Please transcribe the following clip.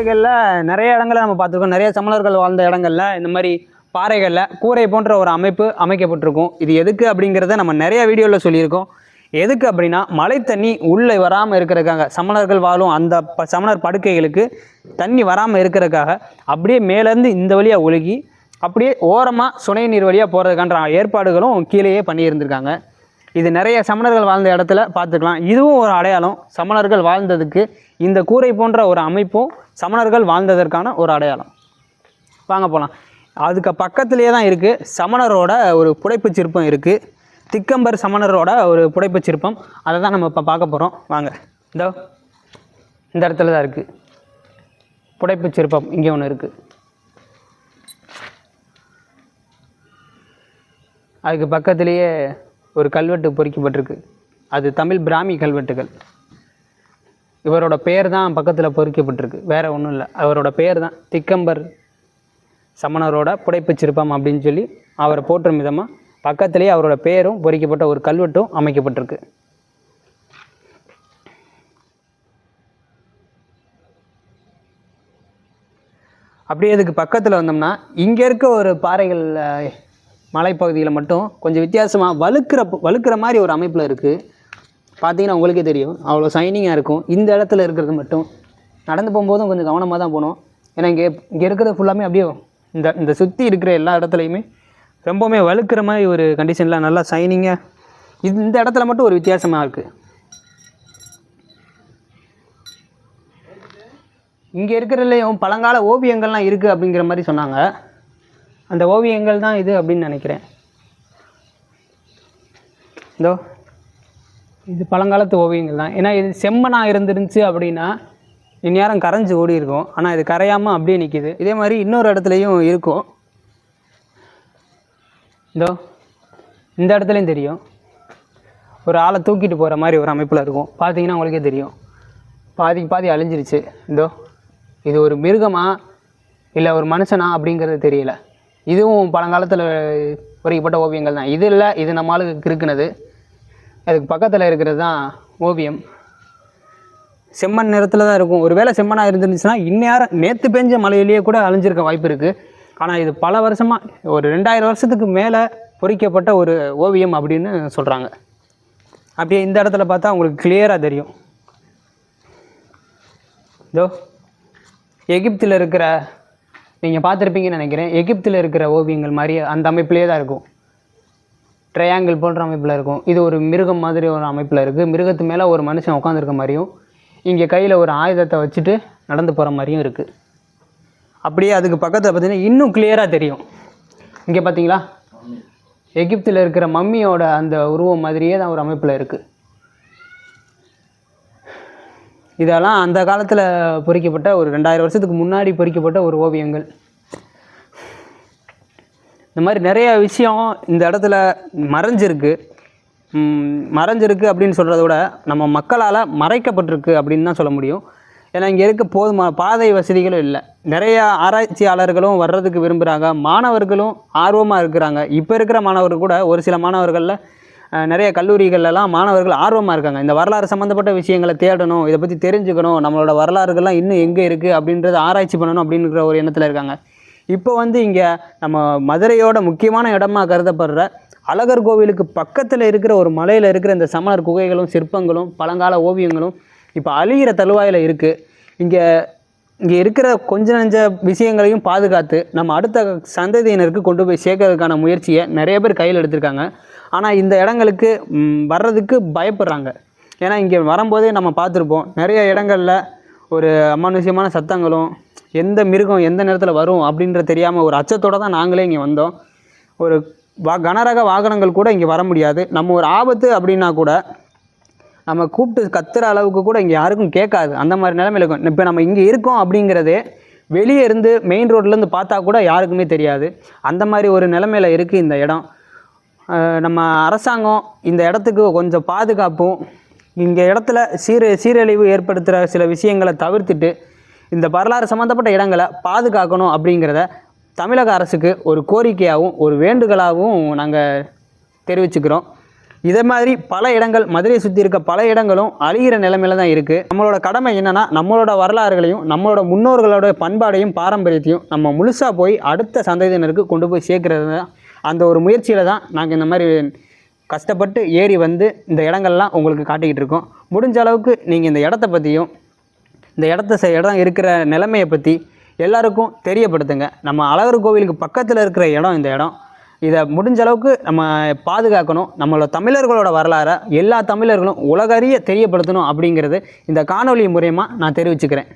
பாறைகளில் நிறைய இடங்களை நம்ம பார்த்துருக்கோம். நிறைய சமணர்கள் வாழ்ந்த இடங்கள்ல இந்த மாதிரி பாறைகளில் கூரை போன்ற ஒரு அமைப்பு அமைக்கப்பட்டிருக்கும். இது எதுக்கு அப்படிங்கிறத நம்ம நிறைய வீடியோவில் சொல்லியிருக்கோம். எதுக்கு அப்படின்னா மழை தண்ணி உள்ளே வராமல் இருக்கிறதுக்காக சமணர்கள் வாழும் அந்த ப சமணர் படுக்கைகளுக்கு தண்ணி வராமல் இருக்கிறதுக்காக அப்படியே மேலேருந்து இந்த வழியாக ஒழுகி அப்படியே ஓரமாக சுனை நீர் வழியாக போகிறதுக்கான ஏற்பாடுகளும் கீழேயே பண்ணியிருந்திருக்காங்க. இது நிறைய சமணர்கள் வாழ்ந்த இடத்துல பார்த்துக்கலாம். இதுவும் ஒரு அடையாளம். சமணர்கள் வாழ்ந்ததுக்கு இந்த கூரை போன்ற ஒரு அமைப்பும் சமணர்கள் வாழ்ந்ததற்கான ஒரு அடையாளம். வாங்க போகலாம் அதுக்கு பக்கத்துலேயே தான் இருக்குது சமணரோட ஒரு புடைப்புச் சிற்பம் இருக்குது திக்கம்பர் சமணரோட ஒரு புடைப்புச் சிற்பம். அதை தான் நம்ம இப்போ பார்க்க போகிறோம் வாங்க. இந்த இந்த இடத்துல தான் இருக்குது புடைப்புச் சிற்பம் இங்கே ஒன்று இருக்குது அதுக்கு பக்கத்துலேயே ஒரு கல்வெட்டு பொறிக்கப்பட்டிருக்கு. அது தமிழ் பிராமி கல்வெட்டுகள். இவரோட பெயர் தான் பக்கத்தில் பொறிக்கப்பட்டிருக்கு. வேற ஒன்றும் இல்லை. அவரோட பெயர் தான் திக்கம்பர் சமணரோட புடைப்புச் சிற்பம் அப்படின்னு சொல்லி அவரை போற்றும் விதமாக பக்கத்துலேயே அவரோட பெயரும் பொறிக்கப்பட்ட ஒரு கல்வெட்டும் அமைக்கப்பட்டிருக்கு. அப்படியே இதுக்கு பக்கத்தில் வந்தோம்னா இங்கே இருக்க ஒரு பாறைகள் மலைப்பகுதியில் மட்டும் கொஞ்சம் வித்தியாசமாக வழுக்கிற வழுக்கிற மாதிரி ஒரு அமைப்பில் இருக்குது பார்த்தீங்கன்னா உங்களுக்கே தெரியும். அவ்வளோ சைனிங்காக இருக்கும். இந்த இடத்துல இருக்கிறது மட்டும். நடந்து போகும்போதும் கொஞ்சம் கவனமாக தான் போகணும். ஏன்னா இங்கே இங்கே இருக்கிறது ஃபுல்லாமே அப்படியே இந்த இந்த சுற்றி இருக்கிற எல்லா இடத்துலையுமே ரொம்பவுமே வழுக்கிற மாதிரி ஒரு கண்டிஷனில் நல்லா சைனிங்காக இது இந்த இடத்துல மட்டும் ஒரு வித்தியாசமாக இருக்குது இங்கே இருக்கிறதுலையும் பழங்கால ஓவியங்கள்லாம் இருக்குது அப்படிங்கிற மாதிரி சொன்னாங்க. அந்த ஓவியங்கள் தான் இது அப்படின்னு நினைக்கிறேன். இதோ இது பழங்காலத்து ஓவியங்கள் தான். ஏன்னா இது செம்மனாக இருந்துருந்துச்சு அப்படின்னா இந்நேரம் கரைஞ்சி ஓடி இருக்கும். ஆனால் இது கரையாமல் அப்படியே நிற்கிது இதே மாதிரி இன்னொரு இடத்துலையும் இருக்கும். இதோ இந்த இடத்துலையும் தெரியும். ஒரு ஆளை தூக்கிட்டு போகிற மாதிரி ஒரு அமைப்பில் இருக்கும். பார்த்தீங்கன்னா உங்களுக்கே தெரியும். பாதிக்கு பாதி அழிஞ்சிருச்சு. இதோ இது ஒரு மிருகமா இல்லை ஒரு மனுஷனா அப்படிங்கிறது தெரியல. இதுவும் பழங்காலத்தில் பொறிக்கப்பட்ட ஓவியங்கள் தான். இது இல்லை இது நம்ம ஆளுக்கு அதுக்கு பக்கத்தில் இருக்கிறது தான் ஓவியம். செம்மண் நிறத்தில் தான் இருக்கும். ஒருவேளை செம்மண்ணாக இருந்துருந்துச்சுன்னா இந்நேரம் நேற்று பெஞ்ச மலையிலேயே கூட அழிஞ்சிருக்க வாய்ப்பு இருக்குது ஆனால் இது பல வருஷமாக ஒரு ரெண்டாயிரம் வருஷத்துக்கு மேலே பொறிக்கப்பட்ட ஒரு ஓவியம் அப்படின்னு சொல்கிறாங்க அப்படியே இந்த இடத்துல பார்த்தா உங்களுக்கு கிளியராக தெரியும். இதோ எகிப்தில் இருக்கிற நீங்கள் பார்த்துருப்பீங்கன்னு நினைக்கிறேன். எகிப்தில் இருக்கிற ஓவியங்கள் மாதிரி அந்த அமைப்பிலே தான் இருக்கும். ட்ரையாங்கிள் போன்ற அமைப்பில் இருக்கும். இது ஒரு மிருகம் மாதிரி ஒரு அமைப்பில் இருக்குது மிருகத்து மேலே ஒரு மனுஷன் உட்காந்துருக்க மாதிரியும் இங்கே கையில் ஒரு ஆயுதத்தை வச்சுட்டு நடந்து போகிற மாதிரியும் இருக்குது அப்படியே அதுக்கு பக்கத்தில் பார்த்தீங்கன்னா இன்னும் கிளியராக தெரியும். இங்கே பார்த்தீங்களா எகிப்தில் இருக்கிற மம்மியோட அந்த உருவம் மாதிரியே தான் ஒரு அமைப்பில் இருக்குது இதெல்லாம் அந்த காலத்தில் பொறிக்கப்பட்ட ஒரு ரெண்டாயிரம் வருஷத்துக்கு முன்னாடி பொறிக்கப்பட்ட ஒரு ஓவியங்கள். இந்த மாதிரி நிறைய விஷயம் இந்த இடத்துல மறைஞ்சிருக்கு. மறைஞ்சிருக்கு அப்படின்னு சொல்கிறத விட நம்ம மக்களால் மறைக்கப்பட்டிருக்கு அப்படின்னு தான் சொல்ல முடியும். ஏன்னா இங்கே இருக்க போதுமான பாதை வசதிகளும் இல்லை. நிறைய ஆராய்ச்சியாளர்களும் வர்றதுக்கு விரும்புகிறாங்க மாணவர்களும் ஆர்வமாக இருக்கிறாங்க. இப்போ இருக்கிற மாணவர்கள் கூட ஒரு சில மாணவர்களில் நிறைய கல்லூரிகள்லாம் மாணவர்கள் ஆர்வமாக இருக்காங்க. இந்த வரலாறு சம்மந்தப்பட்ட விஷயங்களை தேடணும் இதை பற்றி தெரிஞ்சுக்கணும் நம்மளோட வரலாறுகள்லாம் இன்னும் எங்கே இருக்குது அப்படின்றத ஆராய்ச்சி பண்ணணும் அப்படிங்கிற ஒரு எண்ணத்தில் இருக்காங்க. இப்போ வந்து இங்கே நம்ம மதுரையோட முக்கியமான இடமா கருதப்படுற அழகர் கோவிலுக்கு பக்கத்தில் இருக்கிற ஒரு மலையில் இருக்கிற இந்த சமணர் குகைகளும் சிற்பங்களும் பழங்கால ஓவியங்களும் இப்போ அழிகிற தழுவாயில் இருக்குது இங்கே இங்கே இருக்கிற கொஞ்ச நஞ்ச விஷயங்களையும் பாதுகாத்து நம்ம அடுத்த சந்ததியினருக்கு கொண்டு போய் சேர்க்கறதுக்கான முயற்சியை நிறைய பேர் கையில் எடுத்திருக்காங்க. ஆனால் இந்த இடங்களுக்கு வர்றதுக்கு பயப்படுறாங்க. ஏன்னா இங்கே வரும்போதே நம்ம பார்த்துருப்போம் நிறைய இடங்களில் ஒரு அமானுஷ்யமான சத்தங்களும் எந்த மிருகம் எந்த நேரத்தில் வரும் அப்படின்ற தெரியாமல் ஒரு அச்சத்தோடு தான் நாங்களே இங்கே வந்தோம். ஒரு வா கனரக வாகனங்கள் கூட இங்கே வர முடியாது. நம்ம ஒரு ஆபத்து அப்படின்னா கூட நம்ம கூப்பிட்டு கத்துற அளவுக்கு கூட இங்கே யாருக்கும் கேட்காது. அந்த மாதிரி நிலைமையில இருக்கும். இப்போ நம்ம இங்கே இருக்கோம் அப்படிங்கிறதே வெளியே இருந்து மெயின் ரோட்லேருந்து பார்த்தா கூட யாருக்குமே தெரியாது. அந்த மாதிரி ஒரு நிலைமையில் இருக்குது இந்த இடம். நம்ம அரசாங்கம் இந்த இடத்துக்கு கொஞ்சம் பாதுகாப்பும் இங்கே இடத்துல சீர சீரழிவு ஏற்படுத்துகிற சில விஷயங்களை தவிர்த்துட்டு இந்த வரலாறு சம்மந்தப்பட்ட இடங்களை பாதுகாக்கணும் அப்படிங்கிறத தமிழக அரசுக்கு ஒரு கோரிக்கையாகவும் ஒரு வேண்டுகோளாகவும் நாங்கள் தெரிவிச்சுக்கிறோம். இதே மாதிரி பல இடங்கள் மதுரையை சுற்றி இருக்க பல இடங்களும் அழிகிற நிலைமையில தான் இருக்குது நம்மளோட கடமை என்னன்னா நம்மளோட வரலாறுகளையும் நம்மளோட முன்னோர்களோட பண்பாடையும் பாரம்பரியத்தையும் நம்ம முழுசாக போய் அடுத்த சந்ததியினருக்கு கொண்டு போய் சேர்க்கறது தான். அந்த ஒரு முயற்சியில் தான் நாங்கள் இந்த மாதிரி கஷ்டப்பட்டு ஏறி வந்து இந்த இடங்கள்லாம் உங்களுக்கு காட்டிக்கிட்டு இருக்கோம். முடிஞ்ச அளவுக்கு நீங்கள் இந்த இடத்த பற்றியும் இந்த இடத்த ச- இடம் இருக்கிற நிலைமையை பற்றி எல்லாருக்கும் தெரியப்படுத்துங்க. நம்ம அழகர் கோவிலுக்கு பக்கத்தில் இருக்கிற இடம் இந்த இடம். இதை முடிஞ்ச அளவுக்கு நம்ம பாதுகாக்கணும். நம்மளோட தமிழர்களோட வரலாறை எல்லா தமிழர்களும் உலகறிய தெரியப்படுத்தணும் அப்படிங்கிறது இந்த காணொளி மூலயமா நான் தெரிவிச்சுக்கிறேன்.